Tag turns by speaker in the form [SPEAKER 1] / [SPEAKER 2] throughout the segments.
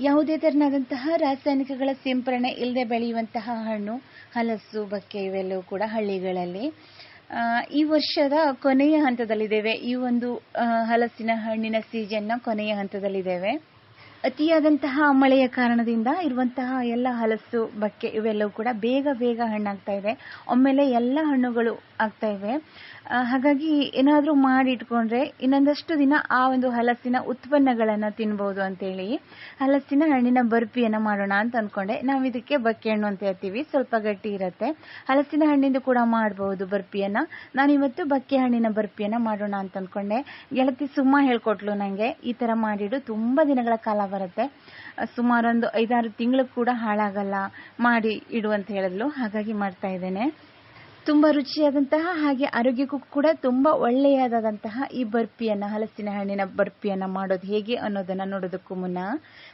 [SPEAKER 1] ಯಾವುದೇ ತೆರನಾದಂತಹ ರಾಸಾಯನಿಕಗಳ ಸಿಂಪರಣೆ ಇಲ್ಲದೆ ಬೆಳೆಯುವಂತಹ ಹಣ್ಣು, ಹಲಸು, ಬಕ್ಕೆ ಇವೆಲ್ಲವೂ ಕೂಡ ಹಳ್ಳಿಗಳಲ್ಲಿ. ಈ ವರ್ಷದ ಕೊನೆಯ ಹಂತದಲ್ಲಿದ್ದೇವೆ. ಈ ಒಂದು ಹಲಸಿನ ಹಣ್ಣಿನ ಸೀಸನ್ನ ಕೊನೆಯ ಹಂತದಲ್ಲಿದ್ದೇವೆ. ಅತಿಯಾದಂತಹ ಮಳೆಯ ಕಾರಣದಿಂದ ಇರುವಂತಹ ಎಲ್ಲ ಹಲಸು, ಬಕ್ಕೆ ಇವೆಲ್ಲವೂ ಕೂಡ ಬೇಗ ಬೇಗ ಹಣ್ಣಾಗ್ತಾ ಇದೆ. ಒಮ್ಮೆಲೆ ಎಲ್ಲ ಹಣ್ಣುಗಳು ಆಗ್ತಾ ಇವೆ. ಹಾಗಾಗಿ ಏನಾದರೂ ಮಾಡಿ ಇಟ್ಕೊಂಡ್ರೆ ಇನ್ನೊಂದಷ್ಟು ದಿನ ಆ ಒಂದು ಹಲಸಿನ ಉತ್ಪನ್ನಗಳನ್ನು ತಿನ್ಬೋದು ಅಂತೇಳಿ, ಹಲಸಿನ ಹಣ್ಣಿನ ಬರ್ಫಿಯನ್ನು ಮಾಡೋಣ ಅಂತ ಅಂದ್ಕೊಂಡೆ ನಾವು ಇದಕ್ಕೆ ಬಕ್ಕೆ ಹಣ್ಣು ಅಂತ ಹೇಳ್ತೀವಿ. ಸ್ವಲ್ಪ ಗಟ್ಟಿ ಇರುತ್ತೆ. ಹಲಸಿನ ಹಣ್ಣಿಂದ ಕೂಡ ಮಾಡ್ಬೋದು ಬರ್ಫಿಯನ್ನು ನಾನಿವತ್ತು ಬಕ್ಕೆ ಹಣ್ಣಿನ ಬರ್ಫಿಯನ್ನು ಮಾಡೋಣ ಅಂತ ಅಂದ್ಕೊಂಡೆ ಗೆಳತಿ ಸುಮ್ಮ ಹೇಳ್ಕೊಟ್ಲು ನನಗೆ ಈ ಥರ ಮಾಡಿಡು ತುಂಬ ದಿನಗಳ ಕಾಲ ಬರುತ್ತೆ. ಸುಮಾರು ಒಂದು ಐದಾರು ತಿಂಗಳು ಕೂಡ ಹಾಳಾಗಲ್ಲ ಮಾಡಿ ಇಡು ಅಂತ ಹೇಳಿದ್ಲು. ಹಾಗಾಗಿ ಮಾಡ್ತಾ ಇದ್ದೇನೆ. ತುಂಬ ರುಚಿಯಾದಂತಹ ಹಾಗೆ ಆರೋಗ್ಯಕ್ಕೂ ಕೂಡ ತುಂಬ ಒಳ್ಳೆಯದಾದಂತಹ ಈ ಬರ್ಪಿಯನ್ನು, ಹಲಸಿನ ಹಣ್ಣಿನ ಬರ್ಪಿಯನ್ನು ಮಾಡೋದು ಹೇಗೆ ಅನ್ನೋದನ್ನು ನೋಡೋದಕ್ಕೂ ಮುನ್ನ.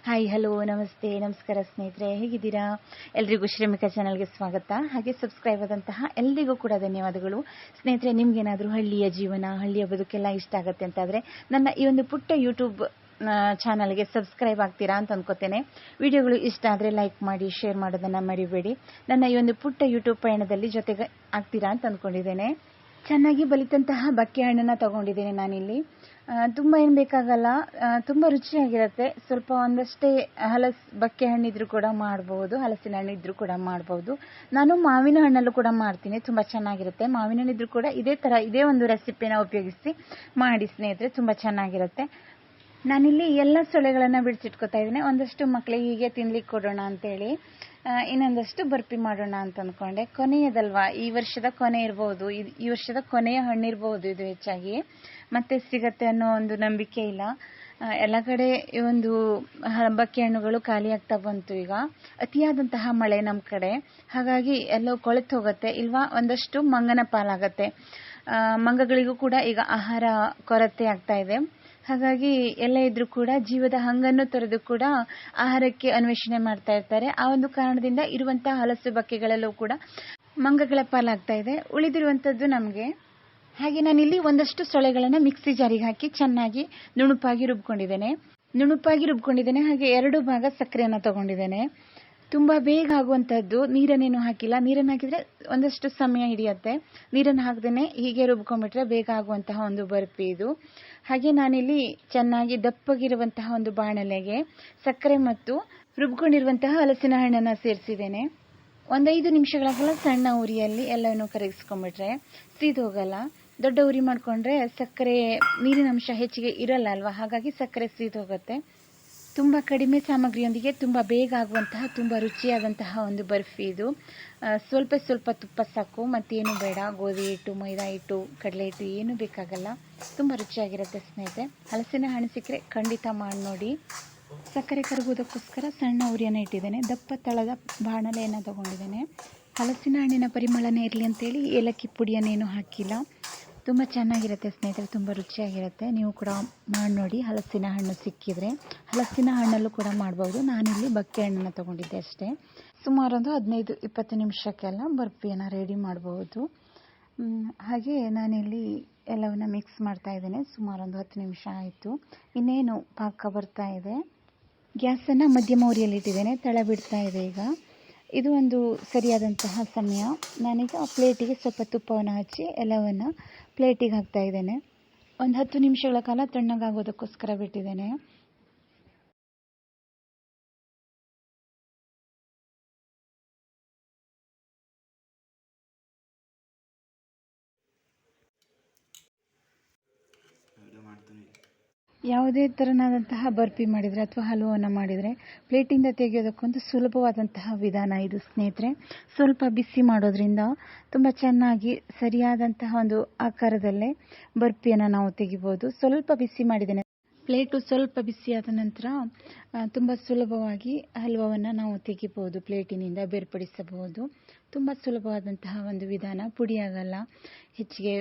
[SPEAKER 1] ಹಾಯ್ ಹಲೋ ನಮಸ್ತೆ, ನಮಸ್ಕಾರ ಸ್ನೇಹಿತರೆ, ಹೇಗಿದ್ದೀರಾ? ಎಲ್ರಿಗೂ ಶ್ರಮಿಕ ಚಾನಲ್ಗೆ ಸ್ವಾಗತ. ಹಾಗೆ ಸಬ್ಸ್ಕ್ರೈಬ್ ಆದಂತಹ ಎಲ್ರಿಗೂ ಕೂಡ ಧನ್ಯವಾದಗಳು. ಸ್ನೇಹಿತರೆ, ನಿಮ್ಗೇನಾದರೂ ಹಳ್ಳಿಯ ಜೀವನ, ಹಳ್ಳಿಯ ಬದುಕೆಲ್ಲ ಇಷ್ಟ ಆಗುತ್ತೆ ಅಂತಾದರೆ ನನ್ನ ಈ ಒಂದು ಪುಟ್ಟ ಯೂಟ್ಯೂಬ್ ಚಾನಲ್ಗೆ ಸಬ್ಸ್ಕ್ರೈಬ್ ಆಗ್ತೀರಾ ಅಂತ ಅಂದ್ಕೋತೇನೆ ವಿಡಿಯೋಗಳು ಇಷ್ಟ ಆದರೆ ಲೈಕ್ ಮಾಡಿ, ಶೇರ್ ಮಾಡೋದನ್ನು ಮರಿಬೇಡಿ. ನನ್ನ ಈ ಒಂದು ಪುಟ್ಟ ಯೂಟ್ಯೂಬ್ ಪಯಣದಲ್ಲಿ ಜೊತೆಗೆ ಆಗ್ತೀರಾ ಅಂತ ಅಂದ್ಕೊಂಡಿದ್ದೇನೆ ಚೆನ್ನಾಗಿ ಬಲಿತಂತಹ ಬಕ್ಕೆ ಹಣ್ಣನ್ನು ತಗೊಂಡಿದ್ದೇನೆ ನಾನಿಲ್ಲಿ. ತುಂಬ ಏನು ಬೇಕಾಗಲ್ಲ ತುಂಬ ರುಚಿಯಾಗಿರುತ್ತೆ. ಸ್ವಲ್ಪ ಒಂದಷ್ಟೇ ಹಲಸ್ ಬಕ್ಕೆ ಹಣ್ಣಿದ್ರು ಕೂಡ ಮಾಡ್ಬೋದು, ಹಲಸಿನ ಹಣ್ಣಿದ್ರು ಕೂಡ ಮಾಡ್ಬೋದು. ನಾನು ಮಾವಿನ ಹಣ್ಣಲ್ಲೂ ಕೂಡ ಮಾಡ್ತೀನಿ, ತುಂಬ ಚೆನ್ನಾಗಿರುತ್ತೆ. ಮಾವಿನ ಹಣ್ಣಿದ್ರು ಕೂಡ ಇದೇ ಥರ ಇದೇ ಒಂದು ರೆಸಿಪಿನ ಉಪಯೋಗಿಸಿ ಮಾಡಿ ಸ್ನೇಹಿತರೆ, ತುಂಬ ಚೆನ್ನಾಗಿರುತ್ತೆ. ನಾನಿಲ್ಲಿ ಎಲ್ಲ ಸೊಳ್ಳೆಗಳನ್ನು ಬಿಡಿಸಿಟ್ಕೊತಾ ಇದ್ದೀನಿ. ಒಂದಷ್ಟು ಮಕ್ಕಳಿಗೆ ಹೀಗೆ ತಿನ್ಲಿಕ್ಕೆ ಕೊಡೋಣ ಅಂತೇಳಿ. ಇನ್ನೊಂದಷ್ಟು ಬರ್ಫಿ ಮಾಡೋಣ ಅಂತ ಅಂದ್ಕೊಂಡೆ ಕೊನೆಯದಲ್ವಾ, ಈ ವರ್ಷದ ಕೊನೆ ಇರ್ಬೋದು ಇದ್- ಈ ವರ್ಷದ ಕೊನೆಯ ಹಣ್ಣಿರ್ಬೋದು ಇದು ಹೆಚ್ಚಾಗಿ. ಮತ್ತೆ ಸಿಗತ್ತೆ ಅನ್ನೋ ಒಂದು ನಂಬಿಕೆ ಇಲ್ಲ. ಎಲ್ಲ ಕಡೆ ಈ ಒಂದು ಹಬ್ಬಕ್ಕೆ ಬಕ್ಕೆ ಹಣ್ಣುಗಳು ಖಾಲಿಯಾಗ್ತಾ ಬಂತು ಈಗ. ಅತಿಯಾದಂತಹ ಮಳೆ ನಮ್ಮ ಕಡೆ. ಹಾಗಾಗಿ ಎಲ್ಲೋ ಕೊಳೆತು ಹೋಗುತ್ತೆ, ಇಲ್ವಾ ಒಂದಷ್ಟು ಮಂಗನ ಪಾಲಾಗತ್ತೆ. ಮಂಗಗಳಿಗೂ ಕೂಡ ಈಗ ಆಹಾರ ಕೊರತೆ ಆಗ್ತಾ ಇದೆ. ಹಾಗಾಗಿ ಎಲ್ಲ ಇದ್ರೂ ಕೂಡ ಜೀವದ ಹಂಗನ್ನು ತೊರೆದು ಕೂಡ ಆಹಾರಕ್ಕೆ ಅನ್ವೇಷಣೆ ಮಾಡ್ತಾ ಇರ್ತಾರೆ. ಆ ಒಂದು ಕಾರಣದಿಂದ ಇರುವಂತಹ ಹಲಸು ಬಕ್ಕೆಗಳಲ್ಲೂ ಕೂಡ ಮಂಗಗಳ ಪಾಲಾಗ್ತಾ ಇದೆ. ಉಳಿದಿರುವಂಥದ್ದು ನಮಗೆ ಹಾಗೆ ನಾನಿಲ್ಲಿ ಒಂದಷ್ಟು ಸೊಳೆಗಳನ್ನು ಮಿಕ್ಸಿ ಜಾರಿಗೆ ಹಾಕಿ ಚೆನ್ನಾಗಿ ನುಣುಪಾಗಿ ರುಬ್ಕೊಂಡಿದ್ದೇನೆ. ನುಣುಪಾಗಿ ರುಬ್ಕೊಂಡಿದ್ದೇನೆ. ಹಾಗೆ ಎರಡು ಭಾಗ ಸಕ್ಕರೆಯನ್ನು ತಗೊಂಡಿದ್ದೇನೆ. ತುಂಬ ಬೇಗ ಆಗುವಂಥದ್ದು ನೀರನ್ನೇನು ಹಾಕಿಲ್ಲ. ನೀರನ್ನು ಹಾಕಿದರೆ ಒಂದಷ್ಟು ಸಮಯ ಹಿಡಿಯುತ್ತೆ. ನೀರನ್ನು ಹಾಕದೇ ಹೀಗೆ ರುಬ್ಕೊಂಡ್ಬಿಟ್ರೆ ಬೇಗ ಆಗುವಂತಹ ಒಂದು ಬರ್ಫಿ ಇದು. ಹಾಗೆ ನಾನಿಲ್ಲಿ ಚೆನ್ನಾಗಿ ದಪ್ಪಗಿರುವಂತಹ ಒಂದು ಬಾಣಲೆಗೆ ಸಕ್ಕರೆ ಮತ್ತು ರುಬ್ಕೊಂಡಿರುವಂತಹ ಹಲಸಿನ ಹಣ್ಣನ್ನು ಸೇರಿಸಿದ್ದೇನೆ. ಒಂದೈದು ನಿಮಿಷಗಳ ಕಾಲ ಸಣ್ಣ ಉರಿಯಲ್ಲಿ ಎಲ್ಲವನ್ನು ಕರಗಿಸ್ಕೊಂಡ್ಬಿಟ್ರೆ ಸೀದ್ ಹೋಗಲ್ಲ. ದೊಡ್ಡ ಉರಿ ಮಾಡಿಕೊಂಡ್ರೆ ಸಕ್ಕರೆ ನೀರಿನ ಅಂಶ ಹೆಚ್ಚಿಗೆ ಇರಲ್ಲ ಅಲ್ವಾ? ಹಾಗಾಗಿ ಸಕ್ಕರೆ ಸೀದ್ ಹೋಗುತ್ತೆ. ತುಂಬ ಕಡಿಮೆ ಸಾಮಗ್ರಿಯೊಂದಿಗೆ ತುಂಬ ಬೇಗ ಆಗುವಂತಹ, ತುಂಬ ರುಚಿಯಾದಂತಹ ಒಂದು ಬರ್ಫಿ ಇದು. ಸ್ವಲ್ಪ ಸ್ವಲ್ಪ ತುಪ್ಪ ಸಾಕು, ಮತ್ತೇನು ಬೇಡ. ಗೋಧಿ ಹಿಟ್ಟು, ಮೈದಾ ಹಿಟ್ಟು, ಕಡಲೆ ಹಿಟ್ಟು ಏನೂ ಬೇಕಾಗಲ್ಲ. ತುಂಬ ರುಚಿಯಾಗಿರುತ್ತೆ ಸ್ನೇಹಿತೆ ಹಲಸಿನ ಹಣ್ಣು ಸಿಕ್ಕರೆ ಖಂಡಿತ ಮಾಡಿ ನೋಡಿ. ಸಕ್ಕರೆ ಕರಗುವುದಕ್ಕೋಸ್ಕರ ಸಣ್ಣ ಉರಿಯನ್ನು ಇಟ್ಟಿದ್ದೇನೆ. ದಪ್ಪ ತಳದ ಬಾಣಲೆಯನ್ನು ತಗೊಂಡಿದ್ದೇನೆ. ಹಲಸಿನ ಹಣ್ಣಿನ ಪರಿಮಳನೇ ಇರಲಿ ಅಂತೇಳಿ ಏಲಕ್ಕಿ ಪುಡಿಯನ್ನೇನು ಹಾಕಿಲ್ಲ. ತುಂಬ ಚೆನ್ನಾಗಿರುತ್ತೆ ಸ್ನೇಹಿತರೆ, ತುಂಬ ರುಚಿಯಾಗಿರುತ್ತೆ. ನೀವು ಕೂಡ ಮಾಡಿ ನೋಡಿ, ಹಲಸಿನ ಹಣ್ಣು ಸಿಕ್ಕಿದರೆ. ಹಲಸಿನ ಹಣ್ಣಲ್ಲೂ ಕೂಡ ಮಾಡ್ಬೋದು. ನಾನಿಲ್ಲಿ ಬಕ್ಕೆ ಹಣ್ಣನ್ನು ತೊಗೊಂಡಿದ್ದೆ ಅಷ್ಟೇ. ಸುಮಾರು ಒಂದು ಹದಿನೈದು, ಇಪ್ಪತ್ತು ನಿಮಿಷಕ್ಕೆಲ್ಲ ಬರ್ಫಿಯನ್ನು ರೆಡಿ ಮಾಡ್ಬೋದು. ಹಾಗೆ ನಾನಿಲ್ಲಿ ಎಲ್ಲವನ್ನು ಮಿಕ್ಸ್ ಮಾಡ್ತಾ ಇದ್ದೇನೆ. ಸುಮಾರು ಒಂದು ಹತ್ತು ನಿಮಿಷ ಆಯಿತು. ಇನ್ನೇನು ಪಾಕ ಬರ್ತಾ ಇದೆ? ಗ್ಯಾಸನ್ನು ಮಧ್ಯಮ ಉರಿಯಲ್ಲಿ ಇಟ್ಟಿದ್ದೇನೆ ತಳ ಬಿಡ್ತಾ ಇದೆ ಈಗ. ಇದು ಒಂದು ಸರಿಯಾದಂತಹ ಸಮಯ. ನಾನೀಗ ಪ್ಲೇಟಿಗೆ ಸ್ವಲ್ಪ ತುಪ್ಪವನ್ನು ಹಚ್ಚಿ ಎಲ್ಲವನ್ನು ಪ್ಲೇಟಿಗೆ ಹಾಕ್ತಾ ಇದ್ದೇನೆ. ಒಂದು ಹತ್ತು ನಿಮಿಷಗಳ ಕಾಲ ತಣ್ಣಗಾಗೋದಕ್ಕೋಸ್ಕರ ಬಿಟ್ಟಿದ್ದೇನೆ. ಯಾವುದೇ ಥರನಾದಂತಹ ಬರ್ಫಿ ಮಾಡಿದರೆ ಅಥವಾ ಹಲ್ವವನ್ನು ಮಾಡಿದರೆ ಪ್ಲೇಟಿಂದ ತೆಗೆಯೋದಕ್ಕೊಂದು ಸುಲಭವಾದಂತಹ ವಿಧಾನ ಇದು, ಸ್ನೇಹಿತರೆ. ಸ್ವಲ್ಪ ಬಿಸಿ ಮಾಡೋದ್ರಿಂದ ತುಂಬ ಚೆನ್ನಾಗಿ ಸರಿಯಾದಂತಹ ಒಂದು ಆಕಾರದಲ್ಲೇ ಬರ್ಫಿಯನ್ನು ನಾವು ತೆಗಿಬೋದು. ಸ್ವಲ್ಪ ಬಿಸಿ ಮಾಡಿದ್ದೇನೆ ಪ್ಲೇಟು ಸ್ವಲ್ಪ ಬಿಸಿಯಾದ ನಂತರ ತುಂಬ ಸುಲಭವಾಗಿ ಹಲ್ವವನ್ನು ನಾವು ತೆಗಿಬೋದು, ಪ್ಲೇಟಿನಿಂದ ಬೇರ್ಪಡಿಸಬಹುದು. ತುಂಬ ಸುಲಭವಾದಂತಹ ಒಂದು ವಿಧಾನ. ಪುಡಿ ಆಗಲ್ಲ, ಹೆಚ್ಚಿಗೆ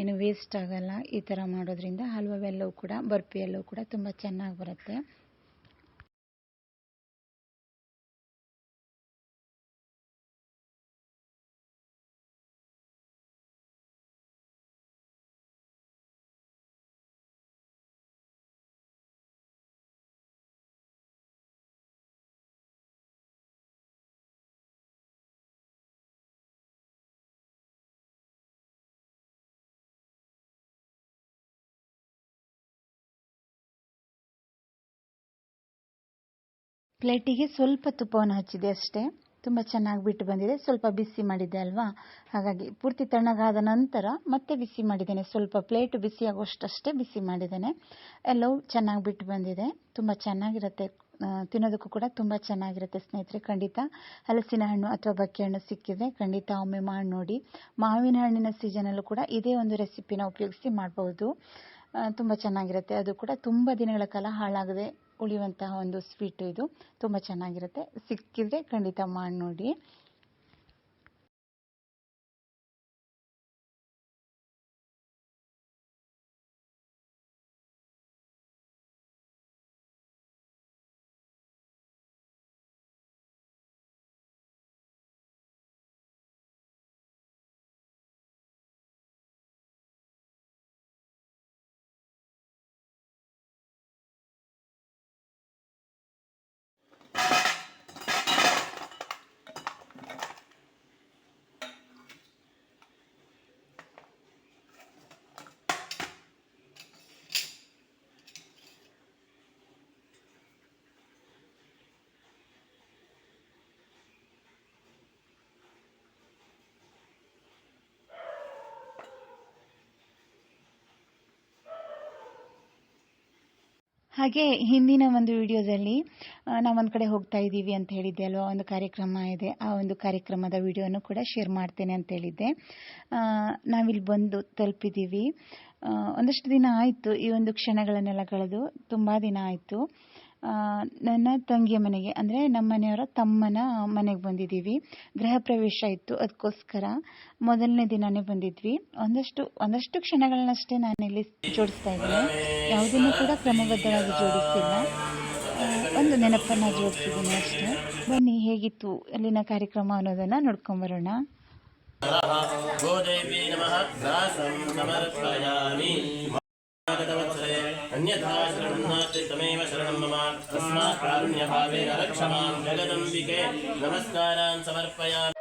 [SPEAKER 1] ಏನು ವೇಸ್ಟ್ ಆಗಲ್ಲ, ಈ ಥರ ಮಾಡೋದ್ರಿಂದ ಹಲ್ವಾವೆಲ್ಲವೂ ಕೂಡ ಬರ್ಫಿ ಎಲ್ಲವೂ ಕೂಡ ತುಂಬ ಚೆನ್ನಾಗಿ ಬರುತ್ತೆ. ಪ್ಲೇಟಿಗೆ ಸ್ವಲ್ಪ ತುಪ್ಪವನ್ನು ಹಚ್ಚಿದೆ ಅಷ್ಟೇ. ತುಂಬ ಚೆನ್ನಾಗಿ ಬಿಟ್ಟು ಬಂದಿದೆ. ಸ್ವಲ್ಪ ಬಿಸಿ ಮಾಡಿದ್ದೆ ಅಲ್ವಾ? ಹಾಗಾಗಿ ಪೂರ್ತಿ ತಣ್ಣಗಾದ ನಂತರ ಮತ್ತೆ ಬಿಸಿ ಮಾಡಿದ್ದೇನೆ. ಸ್ವಲ್ಪ ಪ್ಲೇಟ್ ಬಿಸಿ ಆಗುವಷ್ಟಷ್ಟೇ ಬಿಸಿ ಮಾಡಿದ್ದೇನೆ. ಎಲ್ಲವೂ ಚೆನ್ನಾಗಿ ಬಿಟ್ಟು ಬಂದಿದೆ. ತುಂಬ ಚೆನ್ನಾಗಿರುತ್ತೆ. ತಿನ್ನೋದಕ್ಕೂ ಕೂಡ ತುಂಬ ಚೆನ್ನಾಗಿರುತ್ತೆ ಸ್ನೇಹಿತರೆ. ಖಂಡಿತ ಹಲಸಿನ ಹಣ್ಣು ಅಥವಾ ಬಕ್ಕೆ ಹಣ್ಣು ಸಿಕ್ಕಿದ್ರೆ ಖಂಡಿತ ಒಮ್ಮೆ ಮಾಡಿ ನೋಡಿ. ಮಾವಿನ ಹಣ್ಣಿನ ಸೀಸನಲ್ಲೂ ಕೂಡ ಇದೇ ಒಂದು ರೆಸಿಪಿನ ಉಪಯೋಗಿಸಿ ಮಾಡ್ಬೋದು. ತುಂಬ ಚೆನ್ನಾಗಿರುತ್ತೆ. ಅದು ಕೂಡ ತುಂಬ ದಿನಗಳ ಕಾಲ ಹಾಳಾಗದೆ ಉಳಿಯುವಂತಹ ಒಂದು ಸ್ವೀಟ್ ಇದು ತುಂಬ ಚೆನ್ನಾಗಿರುತ್ತೆ. ಸಿಕ್ಕಿದ್ರೆ ಖಂಡಿತ ಮಾಡಿ ನೋಡಿ. ಹಾಗೆ ಹಿಂದಿನ ಒಂದು ವಿಡಿಯೋದಲ್ಲಿ ನಾವೊಂದು ಕಡೆ ಹೋಗ್ತಾ ಇದ್ದೀವಿ ಅಂತ ಹೇಳಿದ್ದೆ ಅಲ್ವಾ, ಒಂದು ಕಾರ್ಯಕ್ರಮ ಇದೆ, ಆ ಒಂದು ಕಾರ್ಯಕ್ರಮದ ವಿಡಿಯೋನು ಕೂಡ ಶೇರ್ ಮಾಡ್ತೇನೆ ಅಂತ ಹೇಳಿದ್ದೆ. ನಾವಿಲ್ಲಿ ಬಂದು ತಲುಪಿದ್ದೀವಿ ಒಂದಷ್ಟು ದಿನ ಆಯಿತು ಈ ಒಂದು ಕ್ಷಣಗಳನ್ನೆಲ್ಲ ಕಳೆದು, ತುಂಬ ದಿನ ಆಯಿತು. ನನ್ನ ತಂಗಿಯ ಮನೆಗೆ, ಅಂದರೆ ನಮ್ಮ ಮನೆಯವರ ತಮ್ಮನ ಮನೆಗೆ ಬಂದಿದ್ದೀವಿ. ಗೃಹ ಪ್ರವೇಶ ಇತ್ತು. ಅದಕ್ಕೋಸ್ಕರ ಮೊದಲನೇ ದಿನವೇ ಬಂದಿದ್ವಿ. ಒಂದಷ್ಟು ಒಂದಷ್ಟು ಕ್ಷಣಗಳನ್ನಷ್ಟೇ ನಾನು ಇಲ್ಲಿ ಜೋಡಿಸ್ತಾ ಇದ್ದೀನಿ. ಯಾವುದನ್ನು ಕೂಡ ಕ್ರಮಬದ್ಧವಾಗಿ ಜೋಡಿಸ್ತಿಲ್ಲ ಒಂದು ನೆನಪನ್ನು ಜೋಡಿಸಿದ್ದೀನಿ ಅಷ್ಟೇ. ಬನ್ನಿ, ಹೇಗಿತ್ತು ಅಲ್ಲಿನ ಕಾರ್ಯಕ್ರಮ ಅನ್ನೋದನ್ನು ನೋಡ್ಕೊಂಬರೋಣ
[SPEAKER 2] ಗೋದೇವಿ ನಮಃ. अन्यथा शरणन्नास्ति तमेव शरणं मम तस्मात् कारुण्यभावेन रक्षमां जगदम्बिके नमस्कारान् समर्पयामि।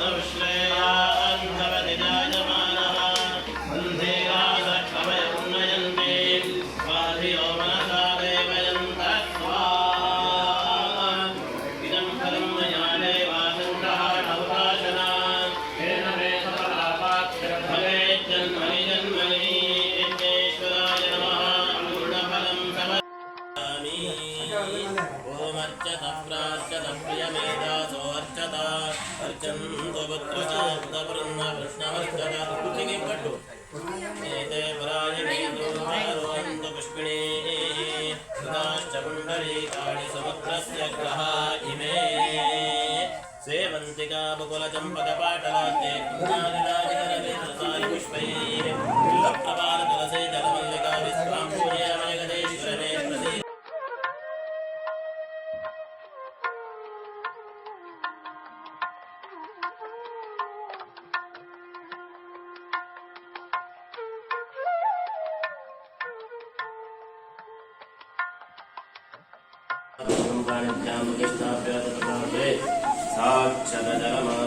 [SPEAKER 2] Now it's विपरीतानि समुद्रस्य ग्रहा इमे। सेवन्तिका पुष्पैः साक्षत जलमास